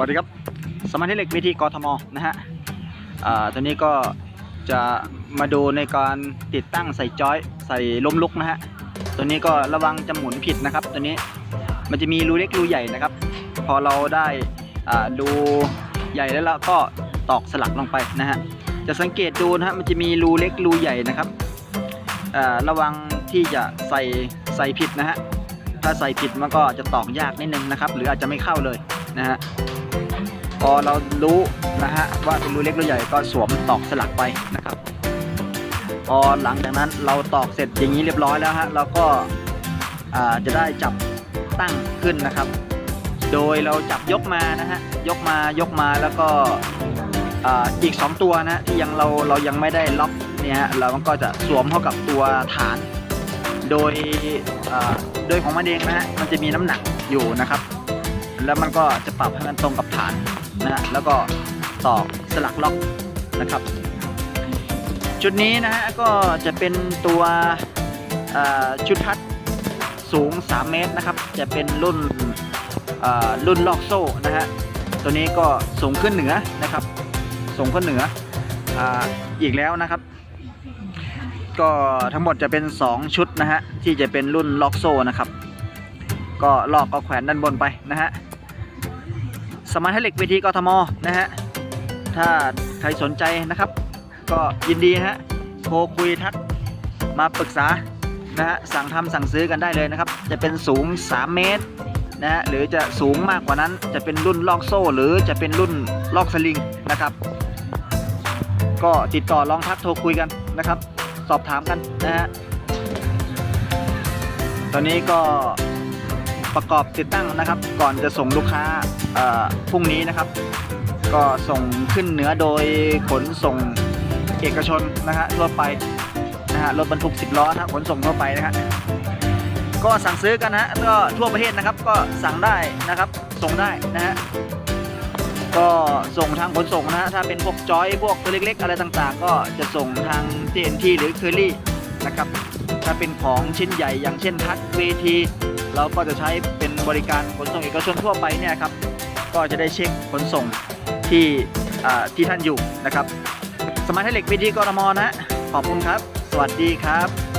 วัสดีครับ สมาธิเหล็กวิธีกทมนะฮะอ่าตัวนี้ก็จะมาดูในการติดตั้งใส่จอยใส่ล้มลุกนะฮะ ตัวนี้ก็ระวังจะหมุนผิดนะครับ ตัวนี้มันจะมีรูเล็กรูใหญ่นะครับ พอเราได้อ่ารูใหญ่แล้วเราก็ตอกสลักลงไปนะฮะ จะสังเกตดูนะฮะมันจะมีรูเล็กรูใหญ่นะครับอ่าระวังที่จะใส่ใส่ผิดนะฮะ ถ้าใส่ผิดมันก็จะตอกยากนิดนึงนะครับ หรืออาจจะไม่เข้าเลยนะฮะ พอเรารู้นะฮะว่าเป็นรูเล็กรูใหญ่ก็สวมตอกสลักไปนะครับ พอหลังจากนั้นเราตอกเสร็จอย่างนี้เรียบร้อยแล้วฮะเราก็จะได้จับตั้งขึ้นนะครับ โดยเราจับยกมานะฮะยกมายกมาแล้วก็อีก 2 ตัวนะที่ยังเราเรายังไม่ได้ล็อกเนี่ยฮะเราก็จะสวมเข้ากับตัวฐาน โดยโดยของมันเองนะฮะมันจะมีน้ำหนักอยู่นะครับ แล้วมันก็จะปรับให้มันตรงกับฐาน นะฮะแล้วก็ตอกสลักล็อกนะครับชุดนี้นะฮะก็จะเป็นตัวชุดทัดสูง 3 เมตรนะครับ จะเป็นรุ่นรุ่นลอกโซ่นะฮะตัวนี้ก็สูงขึ้นเหนือนะครับ สูงขึ้นเหนือออีกแล้วนะครับ ก็ทั้งหมดจะเป็น 2 ชุดนะฮะที่จะเป็นรุ่นล็อกโซ่นะครับ ก็ลอกก็แขวนด้านบนไปนะฮะ สมาร์ทเหล็กเวทีกทมนะฮะ ถ้าใครสนใจนะครับ ก็ยินดีนะฮะ โทรคุยทักมาปรึกษานะฮะ สั่งทำสั่งซื้อกันได้เลยนะครับ จะเป็นสูง 3 เมตรนะฮะ หรือจะสูงมากกว่านั้น จะเป็นรุ่นลอกโซ่ หรือจะเป็นรุ่นลอกสลิงนะครับ ก็ติดต่อลองทักโทรคุยกันนะครับ สอบถามกันนะฮะ ตอนนี้ก็ ประกอบติดตั้งนะครับ ก่อนจะส่งลูกค้าพรุ่งนี้นะครับ ก็ส่งขึ้นเหนือโดยขนส่งเอกชนนะฮะทั่วไปนะฮะรถบรรทุก 10 ล้อนะขนส่งทั่วไปนะฮะก็สั่งซื้อกันนะก็ทั่วประเทศนะครับ ก็สั่งได้นะครับ ส่งได้นะฮะก็ส่งทางขนส่งนะฮะถ้าเป็นพวกจอยพวกตัวเล็ก ๆ อะไรต่างๆ ก็จะส่งทาง TNT หรือเคอรีนะครับถ้าเป็นของชิ้นใหญ่อย่างเช่นทักเวที เราก็จะใช้เป็นบริการขนส่งเอกชนทั่วไปเนี่ยครับ ก็จะได้เช็คขนส่งที่ที่ท่านอยู่นะครับ สมาร์ทเหล็กวิดีกรทมนะฮะขอบคุณครับ สวัสดีครับ